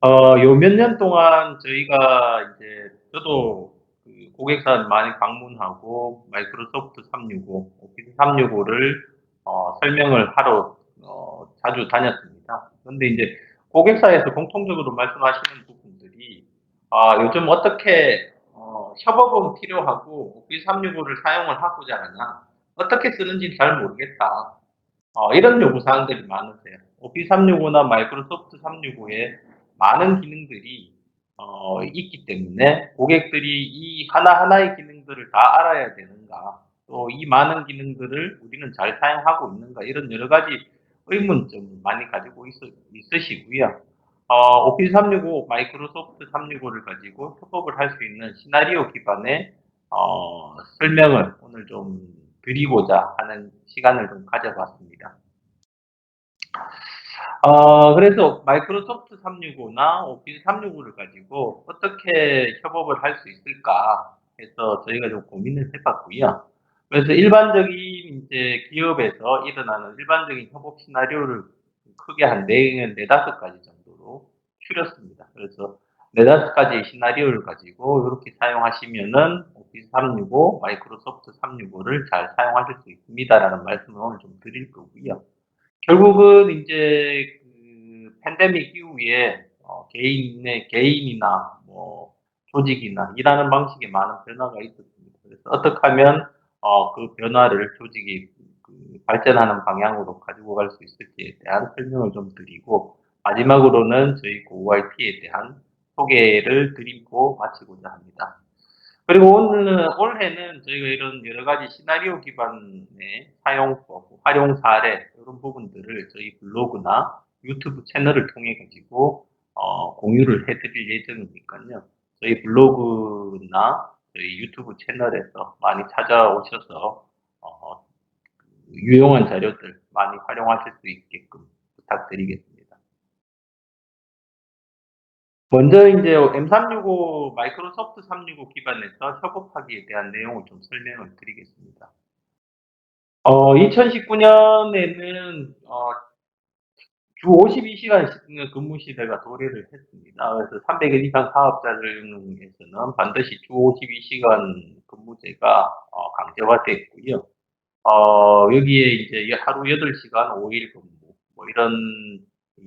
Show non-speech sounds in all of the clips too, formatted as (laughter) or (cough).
어, 요 몇 년 동안 저희가 이제 저도 그 고객사 많이 방문하고 마이크로소프트 365, 오피스 365를 어, 설명을 하러 어, 자주 다녔습니다. 그런데 이제 고객사에서 공통적으로 말씀하시는 부분들이 아, 요즘 어떻게 어, 협업은 필요하고 오피스 365를 사용을 하고자 하나 어떻게 쓰는지 잘 모르겠다. 어, 이런 요구사항들이 많으세요. 오피스 365나 마이크로소프트 365에 많은 기능들이 어, 있기 때문에 고객들이 이 하나하나의 기능들을 다 알아야 되는가, 또 이 많은 기능들을 우리는 잘 사용하고 있는가, 이런 여러 가지 의문점을 많이 가지고 있, 있으시고요. 어, 오피스 365, 마이크로소프트 365를 가지고 협업을 할 수 있는 시나리오 기반의 어, 설명을 오늘 좀 드리고자 하는 시간을 좀 가져봤습니다. 어, 그래서 마이크로소프트 365나 오피스 365를 가지고 어떻게 협업을 할 수 있을까 해서 저희가 좀 고민을 해봤고요. 그래서 일반적인 이제 기업에서 일어나는 일반적인 협업 시나리오를 크게 한 네, 네다섯 가지 정도로 추렸습니다. 그래서 네다섯 가지 시나리오를 가지고 이렇게 사용하시면은 오피스 365, 마이크로소프트 365를 잘 사용하실 수 있습니다라는 말씀을 오늘 좀 드릴 거고요. 결국은 이제 그 팬데믹 이후에 어, 개인의 개인이나 뭐 조직이나 일하는 방식에 많은 변화가 있었습니다. 그래서 어떻게 하면 어, 그 변화를 조직이 그 발전하는 방향으로 가지고 갈 수 있을지에 대한 설명을 좀 드리고 마지막으로는 저희 OIT에 대한 소개를 드리고 마치고자 합니다. 그리고 오늘은 올해는 저희가 이런 여러 가지 시나리오 기반의 사용법, 활용 사례 이런 부분들을 저희 블로그나 유튜브 채널을 통해 가지고 어, 공유를 해드릴 예정이니까요. 저희 블로그나 저희 유튜브 채널에서 많이 찾아오셔서 어, 유용한 자료들 많이 활용하실 수 있게끔 부탁드리겠습니다. 먼저 이제 M365 마이크로소프트 365 기반에서 협업하기에 대한 내용을 좀 설명을 드리겠습니다. 어, 2019년에는 어, 주 52시간 근무 시대가 도래를 했습니다. 그래서 300일 이상 사업자 중에서는 반드시 주 52시간 근무제가 어, 강제화 됐고요. 어, 여기에 이제 하루 8시간 5일 근무, 뭐 이런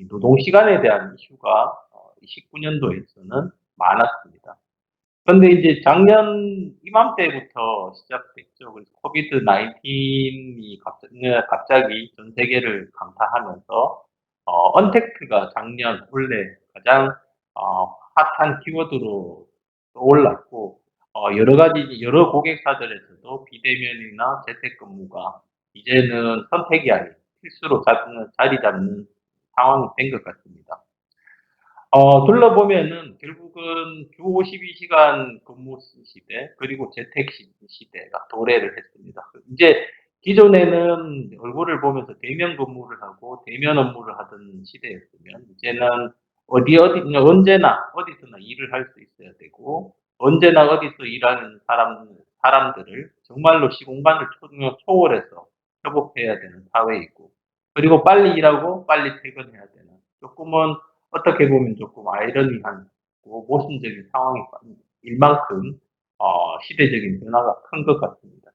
노동 시간에 대한 이슈가 19년도에서는 많았습니다. 그런데 이제 작년 이맘때부터 시작됐죠. 그래서 코비드 19이 갑자기, 전 세계를 강타하면서 어, 언택트가 작년 올해 가장 어, 핫한 키워드로 올랐고 어, 여러 가지 여러 고객사들에서도 비대면이나 재택근무가 이제는 선택이 아닌 필수로 자리 잡는 상황이 된 것 같습니다. 어, 둘러보면은 결국은 주 52시간 근무 시대 그리고 재택 시대가 도래를 했습니다. 이제 기존에는 얼굴을 보면서 대면 근무를 하고 대면 업무를 하던 시대였으면 이제는 어디 어디 언제나 어디서나 일을 할 수 있어야 되고 언제나 어디서 일하는 사람 사람들을 정말로 시공간을 초월해서 협업해야 되는 사회이고 그리고 빨리 일하고 빨리 퇴근해야 되는 조금은 어떻게 보면 조금 아이러니한 모순적인 상황이 일만큼 어, 시대적인 변화가 큰 것 같습니다.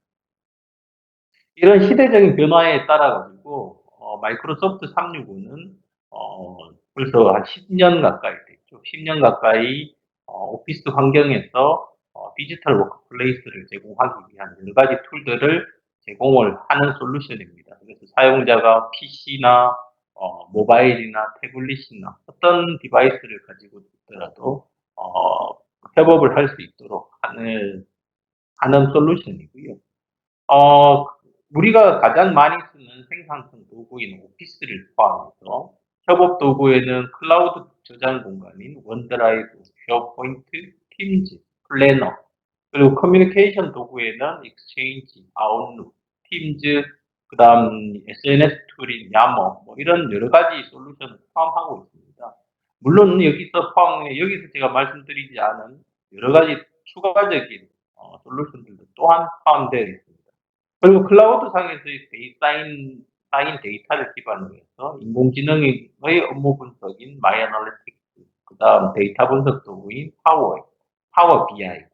이런 시대적인 변화에 따라 가지고 어, 마이크로소프트 365는 어, 벌써 한 10년 가까이 됐죠. 10년 가까이 어, 오피스 환경에서 어, 디지털 워크플레이스를 제공하기 위한 여러 가지 툴들을 제공을 하는 솔루션입니다. 그래서 사용자가 PC나 어, 모바일이나 태블릿이나 어떤 디바이스를 가지고 있더라도 어, 협업을 할 수 있도록 하는 하는 솔루션이고요. 어, 우리가 가장 많이 쓰는 생산성 도구인 오피스를 포함해서 협업 도구에는 클라우드 저장 공간인 원드라이브, 쉐어포인트, 팀즈, 플래너, 그리고 커뮤니케이션 도구에는 익스체인지, 아웃룩, 팀즈, 그 다음 SNS 툴인 야머, 뭐 이런 여러 가지 솔루션을 포함하고 있습니다. 물론 여기서 포함, 여기서 제가 말씀드리지 않은 여러 가지 추가적인 어, 솔루션들도 또한 포함되어 있습니다. 그리고 클라우드 상에서의 데이 쌓인, 쌓인 데이터를 기반으로 해서 인공지능의 업무 분석인 마이애널리틱스, 그 다음 데이터 분석 도구인 파워, 파워 BI,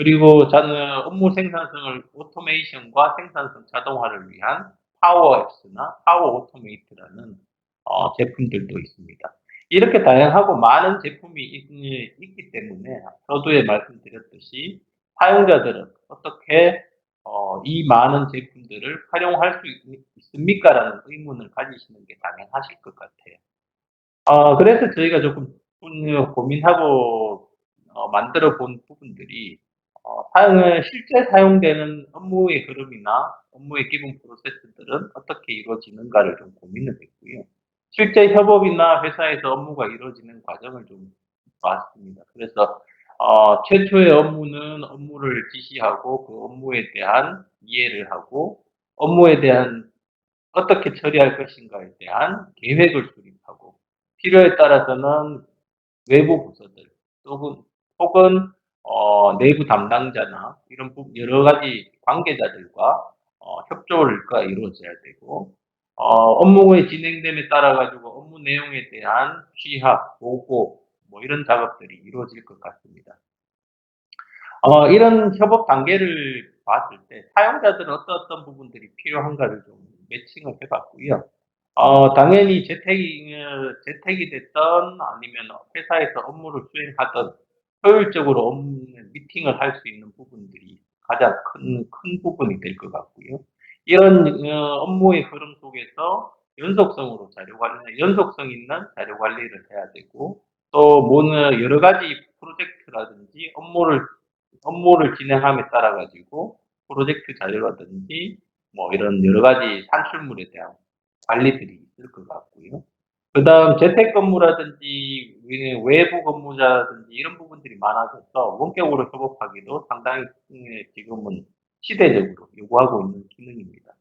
그리고 저는 업무 생산성을 오토메이션과 생산성 자동화를 위한 파워 앱스나 파워 오토메이트라는 어, 제품들도 있습니다. 이렇게 다양하고 많은 제품이 있, 있기 때문에 서두에 말씀드렸듯이 사용자들은 어떻게 어, 이 많은 제품들을 활용할 수 있, 있습니까라는 의문을 가지시는 게 당연하실 것 같아요. 어, 그래서 저희가 조금 고민하고 어, 만들어 본 부분들이 어, 사용을 실제 사용되는 업무의 흐름이나 업무의 기본 프로세스들은 어떻게 이루어지는가를 좀 고민을 했고요. 실제 협업이나 회사에서 업무가 이루어지는 과정을 좀 봤습니다. 그래서 어, 최초의 업무는 업무를 지시하고 그 업무에 대한 이해를 하고 업무에 대한 어떻게 처리할 것인가에 대한 계획을 수립하고 필요에 따라서는 외부 부서들 또는 혹은 어, 내부 담당자나 이런 여러 가지 관계자들과 어, 협조가 이루어져야 되고 어, 업무의 진행됨에 따라 가지고 업무 내용에 대한 취합, 보고 뭐 이런 작업들이 이루어질 것 같습니다. 어, 이런 협업 단계를 봤을 때 사용자들은 어떤 어떤 부분들이 필요한가를 좀 매칭을 해봤고요. 어, 당연히 재택이, 재택이 됐던 아니면 회사에서 업무를 수행하던 효율적으로 업무, 미팅을 할 수 있는 부분들이 가장 큰, 큰 부분이 될 것 같고요. 이런 어, 업무의 흐름 속에서 연속성으로 자료 관리, 연속성 있는 자료 관리를 해야 되고, 또, 뭐는 여러 가지 프로젝트라든지 업무를, 업무를 진행함에 따라 가지고, 프로젝트 자료라든지, 뭐 이런 여러 가지 산출물에 대한 관리들이 있을 것 같고요. 그 다음 재택근무라든지 외부 근무자라든지 이런 부분들이 많아져서 원격으로 협업하기도 상당히 지금은 시대적으로 요구하고 있는 기능입니다.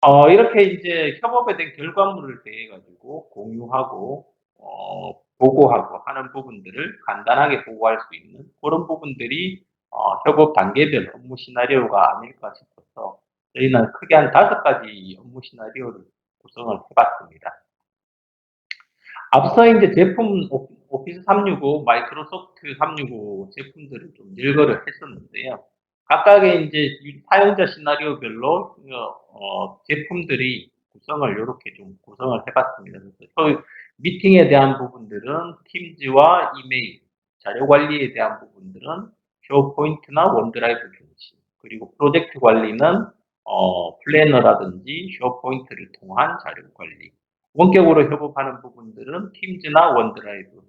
어, 이렇게 이제 협업에 대한 결과물을 대해 가지고 공유하고 어, 보고하고 하는 부분들을 간단하게 보고할 수 있는 그런 부분들이 어, 협업 단계별 업무 시나리오가 아닐까 싶어서 저희는 크게 한 다섯 가지 업무 시나리오를 구성을 해봤습니다. 앞서 이제 제품 오피스 365, 마이크로소프트 365 제품들을 좀 열거를 했었는데요. 각각의 이제 사용자 시나리오별로 어, 제품들이 구성을 이렇게 좀 구성을 해봤습니다. 그래서 미팅에 대한 부분들은 팀즈와 이메일, 자료 관리에 대한 부분들은 쇼포인트나 원드라이브 중심, 그리고 프로젝트 관리는 어, 플래너라든지 쇼포인트를 통한 자료 관리, 원격으로 협업하는 부분들은 팀즈나 원드라이브,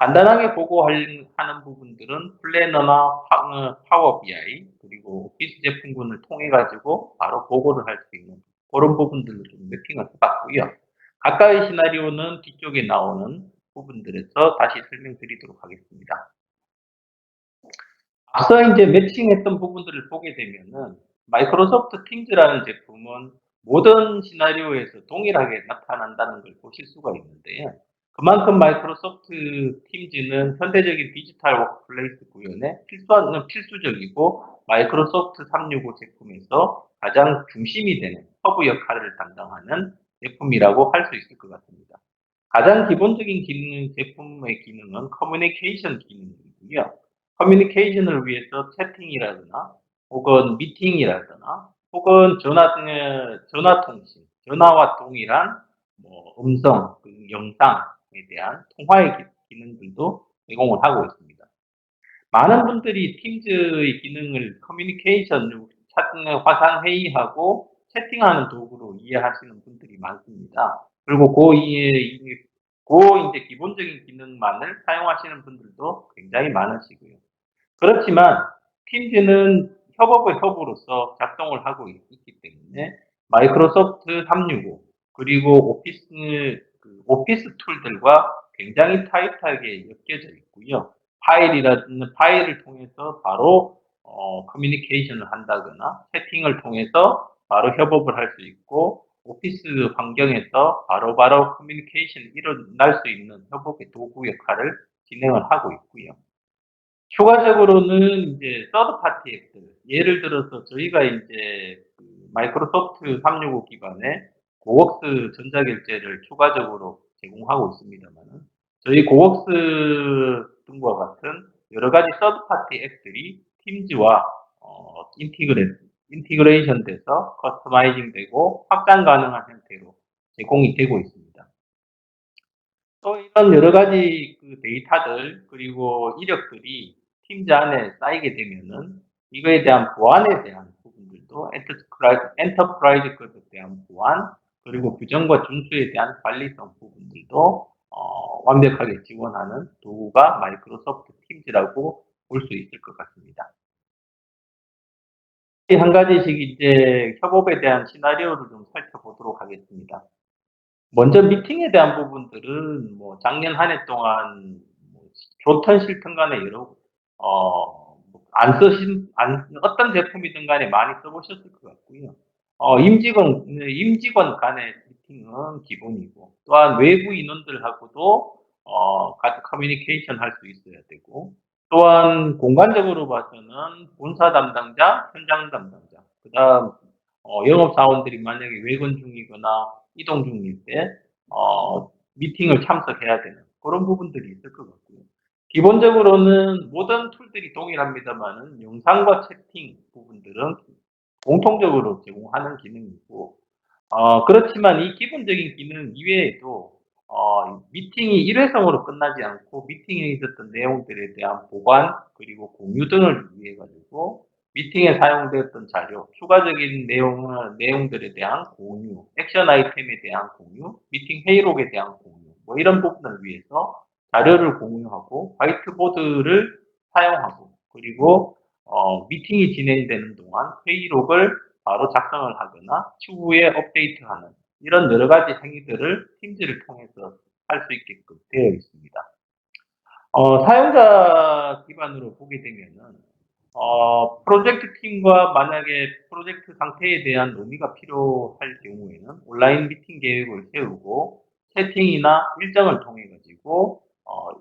간단하게 보고하는 부분들은 플래너나 파워 BI 그리고 오피스 제품군을 통해 가지고 바로 보고를 할 수 있는 그런 부분들을 좀 매핑을 해봤고요. 가까이 시나리오는 뒤쪽에 나오는 부분들에서 다시 설명드리도록 하겠습니다. 앞서 이제 매칭했던 부분들을 보게 되면은 마이크로소프트 팀즈라는 제품은 모든 시나리오에서 동일하게 나타난다는 걸 보실 수가 있는데요. 그만큼 마이크로소프트 팀즈는 현대적인 디지털 워크플레이스 구현에 필수한, 필수적이고 마이크로소프트 365 제품에서 가장 중심이 되는 허브 역할을 담당하는 제품이라고 할 수 있을 것 같습니다. 가장 기본적인 기능, 제품의 기능은 커뮤니케이션 기능이고요. 커뮤니케이션을 위해서 채팅이라거나 혹은 미팅이라거나 혹은 전화, 전화 통신, 전화와 동일한 뭐 음성, 영상, 대한 통화의 기능들도 제공을 하고 있습니다. 많은 분들이 팀즈의 기능을 커뮤니케이션, 화상 회의하고 채팅하는 도구로 이해하시는 분들이 많습니다. 그리고 그, 그 이제 기본적인 기능만을 사용하시는 분들도 굉장히 많으시고요. 그렇지만 팀즈는 협업의 협으로서 작동을 하고 있 기 때문에 마이크로소프트 365 그리고 오피스 그 오피스 툴들과 굉장히 타이트하게 엮여져 있고요. 파일이라든 파일을 통해서 바로 어, 커뮤니케이션을 한다거나 채팅을 통해서 바로 협업을 할 수 있고 오피스 환경에서 바로바로 바로 커뮤니케이션이 일어날 수 있는 협업의 도구 역할을 진행을 하고 있고요. 추가적으로는 이제 서드 파티 앱들 예를 들어서 저희가 이제 그 마이크로소프트 365 기반의 고웍스 전자결제를 추가적으로 제공하고 있습니다만 저희 고웍스 등과 같은 여러 가지 서드 파티 앱들이 팀즈와 어, 인티그레, 인티그레이션 돼서 커스터마이징 되고 확장 가능한 형태로 제공이 되고 있습니다. 또 이런 여러 가지 그 데이터들 그리고 이력들이 팀즈 안에 쌓이게 되면은 이거에 대한 보안에 대한 부분들도 엔터프라이즈, 엔터프라이즈 것에 대한 보안 그리고 규정과 준수에 대한 관리성 부분들도 어, 완벽하게 지원하는 도구가 마이크로소프트 팀즈라고 볼 수 있을 것 같습니다. 한 가지씩 이제 협업에 대한 시나리오를 좀 살펴보도록 하겠습니다. 먼저 미팅에 대한 부분들은 뭐 작년 한 해 동안 뭐 좋든 싫든 간에 여러 어, 안 쓰신 안, 어떤 제품이든 간에 많이 써보셨을 것 같고요. 어, 임직원 임직원 간의 미팅은 기본이고 또한 외부 인원들하고도 어, 같이 커뮤니케이션 할 수 있어야 되고 또한 공간적으로 봐서는 본사 담당자, 현장 담당자, 그 다음 어, 영업사원들이 만약에 외근 중이거나 이동 중일 때 어, 미팅을 참석해야 되는 그런 부분들이 있을 것 같고요. 기본적으로는 모든 툴들이 동일합니다만은 영상과 채팅 부분들은 공통적으로 제공하는 기능이고 어, 그렇지만 이 기본적인 기능 이외에도 어, 미팅이 일회성으로 끝나지 않고 미팅에 있었던 내용들에 대한 보관 그리고 공유 등을 위해 가지고 미팅에 사용되었던 자료, 추가적인 내용, 내용들에 대한 공유, 액션 아이템에 대한 공유, 미팅 회의록에 대한 공유, 뭐 이런 부분을 위해서 자료를 공유하고 화이트보드를 사용하고 그리고 어, 미팅이 진행되는 동안 회의록을 바로 작성을 하거나 추후에 업데이트하는 이런 여러 가지 행위들을 팀즈를 통해서 할 수 있게끔 되어 있습니다. 어, 사용자 기반으로 보게 되면은 어, 프로젝트 팀과 만약에 프로젝트 상태에 대한 논의가 필요할 경우에는 온라인 미팅 계획을 세우고 채팅이나 일정을 통해 가지고 어,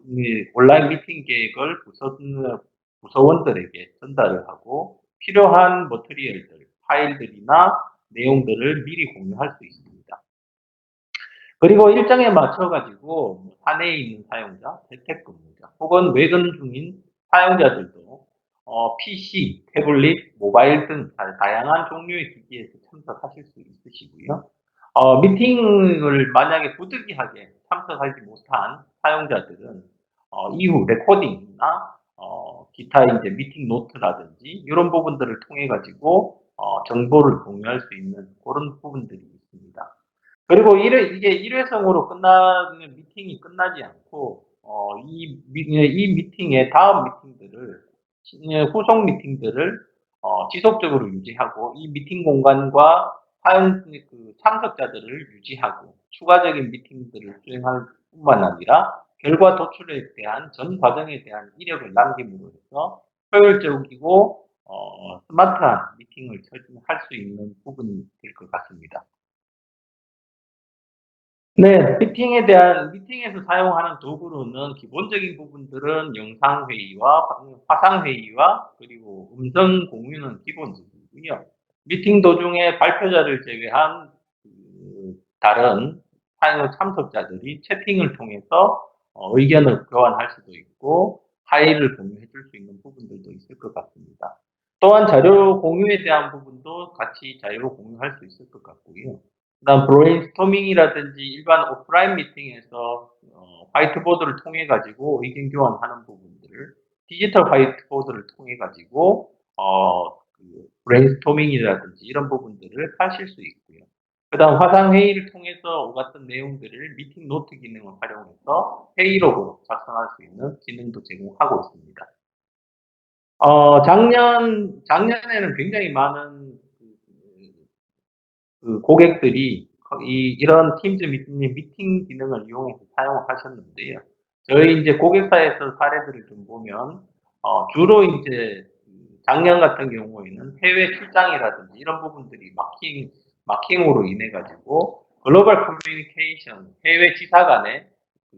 온라인 미팅 계획을 부서, 부서원들에게 전달을 하고 필요한 머터리얼들, 파일들이나 내용들을 미리 공유할 수 있습니다. 그리고 일정에 맞춰가지고 사내에 있는 사용자, 재택근무자 혹은 외근 중인 사용자들도 어, PC, 태블릿, 모바일 등 다양한 종류의 기기에서 참석하실 수 있으시고요. 어, 미팅을 만약에 부득이하게 참석하지 못한 사용자들은 어, 이후 레코딩이나 어, 기타 이제 미팅 노트라든지 이런 부분들을 통해 가지고 어, 정보를 공유할 수 있는 그런 부분들이 있습니다. 그리고 일회, 이게 일회성으로 끝나는 미팅이 끝나지 않고 어, 이, 이 미팅의 다음 미팅들을 후속 미팅들을 어, 지속적으로 유지하고 이 미팅 공간과 사용 그 참석자들을 유지하고 추가적인 미팅들을 수행할 뿐만 아니라 결과 도출에 대한 전 과정에 대한 이력을 남김으로 해서 효율적이고 어, 스마트한 미팅을 할 수 있는 부분이 될 것 같습니다. 네, 미팅에 대한 미팅에서 사용하는 도구로는 기본적인 부분들은 영상 회의와 화상 회의와 그리고 음성 공유는 기본적이고요. 미팅 도중에 발표자를 제외한 그 다른 참석자들이 채팅을 통해서 어, 의견을 교환할 수도 있고 파일을 공유해 줄 수 있는 부분들도 있을 것 같습니다. 또한 자료 공유에 대한 부분도 같이 자유로 공유할 수 있을 것 같고요. 그다음 브레인스토밍이라든지 일반 오프라인 미팅에서 어, 화이트보드를 통해 가지고 의견 교환하는 부분들을 디지털 화이트보드를 통해 가지고 어, 그 브레인스토밍이라든지 이런 부분들을 하실 수 있고요. 그다음 화상 회의를 통해서 같은 내용들을 미팅 노트 기능을 활용해서 회의록으로 작성할 수 있는 기능도 제공하고 있습니다. 어, 작년 작년에는 굉장히 많은 그 고객들이 이, 이런 팀즈 미팅, 미팅 기능을 이용해서 사용을 하셨는데요. 저희 이제 고객사에서 사례들을 좀 보면, 어, 주로 이제 작년 같은 경우에는 해외 출장이라든지 이런 부분들이 마킹, 마킹으로 인해 가지고 글로벌 커뮤니케이션, 해외 지사 간의 그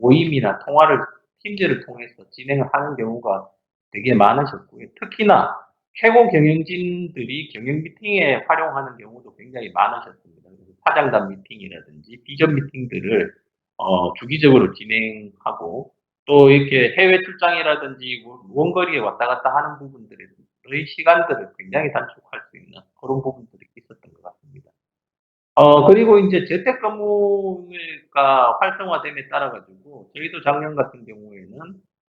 모임이나 통화를 팀즈를 통해서 진행을 하는 경우가 되게 많으셨고요. 특히나 최고 경영진들이 경영 미팅에 활용하는 경우도 굉장히 많으셨습니다. 사장단 미팅이라든지 비전 미팅들을 어, 주기적으로 진행하고 또 이렇게 해외 출장이라든지 뭐 원거리에 왔다 갔다 하는 부분들의 시간들을 굉장히 단축할 수 있는 그런 부분들이. 어, 그리고 이제 재택근무가 활성화됨에 따라 가지고 저희도 작년 같은 경우에는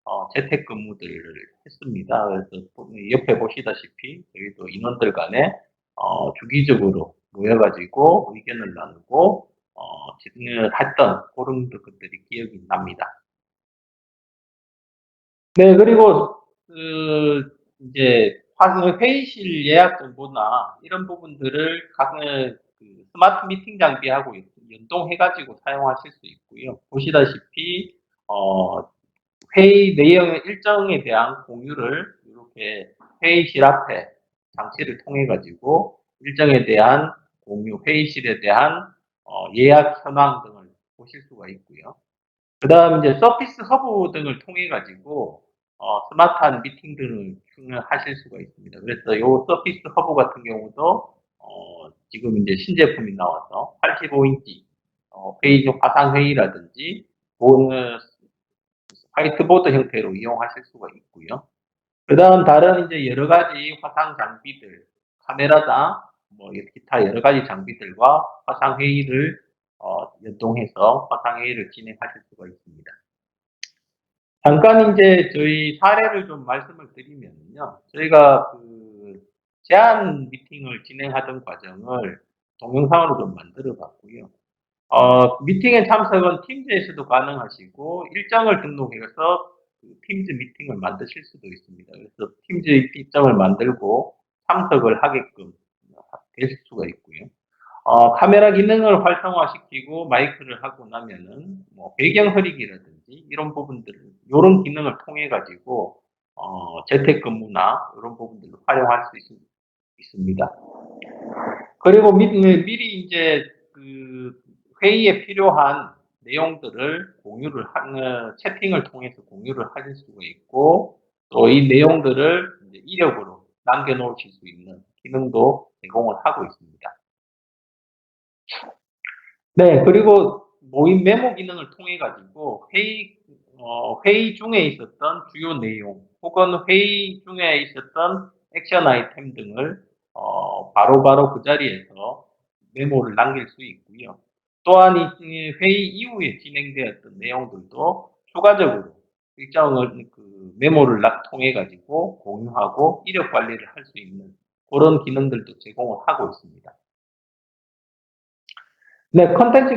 어, 재택근무들을 했습니다. 그래서 옆에 보시다시피 저희도 인원들 간에 어, 주기적으로 모여가지고 의견을 나누고 어, 진행을 했던 그런 것들이 기억이 납니다. 네, 그리고 그 이제 회의실 예약 정보나 이런 부분들을 각 그 스마트 미팅 장비하고 연동해가지고 사용하실 수 있고요. 보시다시피 어, 회의 내용 일정에 대한 공유를 이렇게 회의실 앞에 장치를 통해 가지고 일정에 대한 공유, 회의실에 대한 어, 예약 현황 등을 보실 수가 있고요. 그 다음 이제 서피스 허브 등을 통해 가지고 어, 스마트한 미팅 등을 하실 수가 있습니다. 그래서 이 서피스 허브 같은 경우도 어, 지금 이제 신제품이 나와서 85인치 어, 중 화상 회의라든지 보너스 화이트보드 형태로 이용하실 수가 있고요. 그 다음 다른 이제 여러 가지 화상 장비들, 카메라다, 뭐 기타 여러 가지 장비들과 화상 회의를 어, 연동해서 화상 회의를 진행하실 수가 있습니다. 잠깐 이제 저희 사례를 좀 말씀을 드리면요. 저희가 그 제안 미팅을 진행하던 과정을 동영상으로 좀 만들어 봤고요. 어, 미팅에 참석은 팀즈에서도 가능하시고 일정을 등록해서 그 팀즈 미팅을 만드실 수도 있습니다. 그래서 팀즈 일정을 만들고 참석을 하게끔 될 수가 있고요. 어, 카메라 기능을 활성화시키고 마이크를 하고 나면은 뭐 배경 흐리기라든지 이런 부분들을 이런 기능을 통해 가지고 어, 재택근무나 이런 부분들을 활용할 수 있, 있습니다. 그리고 미, 미리 이제 그 회의에 필요한 내용들을 공유를 하는 채팅을 통해서 공유를 하실 수가 있고 또 이 내용들을 이력으로 남겨놓으실 수 있는 기능도 제공을 하고 있습니다. 네, 그리고 모임 메모 기능을 통해 가지고 회의 어, 회의 중에 있었던 주요 내용 혹은 회의 중에 있었던 액션 아이템 등을 어, 바로바로 바로 그 자리에서 메모를 남길 수 있고요. 또한 이 회의 이후에 진행되었던 내용들도 추가적으로 일정을 그 메모를 통해 가지고 공유하고 이력 관리를 할 수 있는 그런 기능들도 제공을 하고 있습니다. 네, 컨텐츠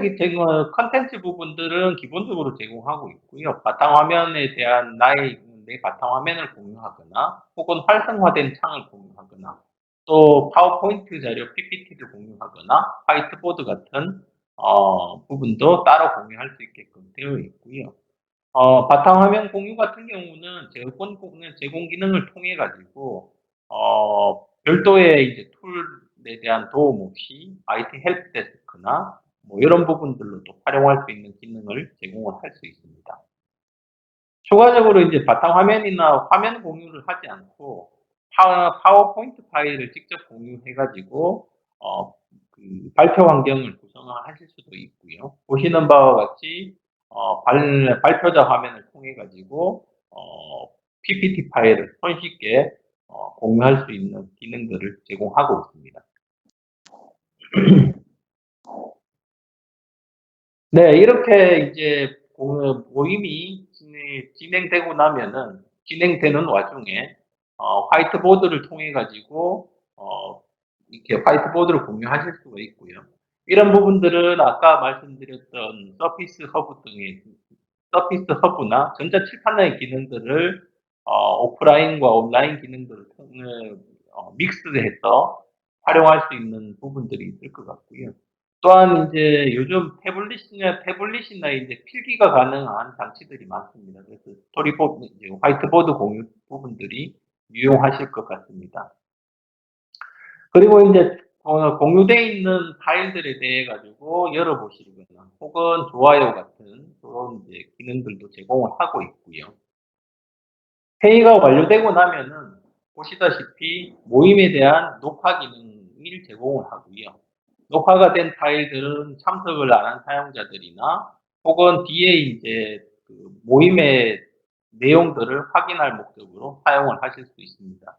컨텐츠 부분들은 기본적으로 제공하고 있고요. 바탕화면에 대한 나의 내 바탕화면을 공유하거나 혹은 활성화된 창을 공유하거나 또 파워포인트 자료 PPT를 공유하거나 화이트보드 같은 어, 부분도 따로 공유할 수 있게끔 되어 있고요. 어, 바탕화면 공유 같은 경우는 제공, 제공 기능을 통해 가지고 어, 별도의 이제 툴에 대한 도움 없이 IT 헬프데스크나 뭐 이런 부분들로 도 활용할 수 있는 기능을 제공을 할 수 있습니다. 추가적으로 이제 바탕화면이나 화면 공유를 하지 않고 파워, 파워 포인트 파일을 직접 공유해가지고 어, 그 발표 환경을 구성하실 수도 있고요. 보시는 바와 같이 어, 발, 발표자 화면을 통해 가지고 어, PPT 파일을 손쉽게 어, 공유할 수 있는 기능들을 제공하고 있습니다. (clears throat) 네, 이렇게 이제 모임이 진행되고 나면은 진행되는 와중에 어, 화이트보드를 통해 가지고 어, 이렇게 화이트보드를 공유하실 수가 있고요. 이런 부분들은 아까 말씀드렸던 서피스 허브 등의 서피스 허브나 전자 칠판의 기능들을 어, 오프라인과 온라인 기능들을 통해 어, 믹스해서 활용할 수 있는 부분들이 있을 것 같고요. 또한 이제 요즘 태블릿이나 태블릿이나 이제 필기가 가능한 장치들이 많습니다. 그래서 스토리보드, 화이트보드 공유 부분들이 유용하실 것 같습니다. 그리고 이제 어, 공유되어 있는 파일들에 대해 가지고 열어보시거나 혹은 좋아요 같은 그런 이제 기능들도 제공을 하고 있고요. 회의가 완료되고 나면은 보시다시피 모임에 대한 녹화 기능을 제공을 하고요. 녹화가 된 파일들은 참석을 안 한 사용자들이나 혹은 뒤에 이제 그 모임의 내용들을 확인할 목적으로 사용을 하실 수 있습니다.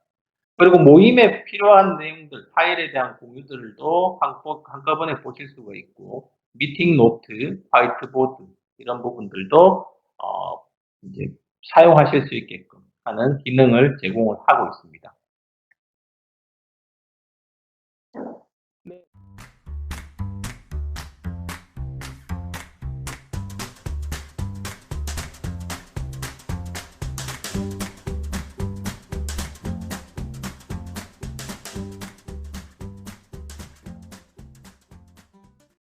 그리고 모임에 필요한 내용들, 파일에 대한 공유들도 한꺼- 한꺼번에 보실 수가 있고, 미팅 노트, 화이트보드, 이런 부분들도, 어, 이제 사용하실 수 있게끔 하는 기능을 제공을 하고 있습니다.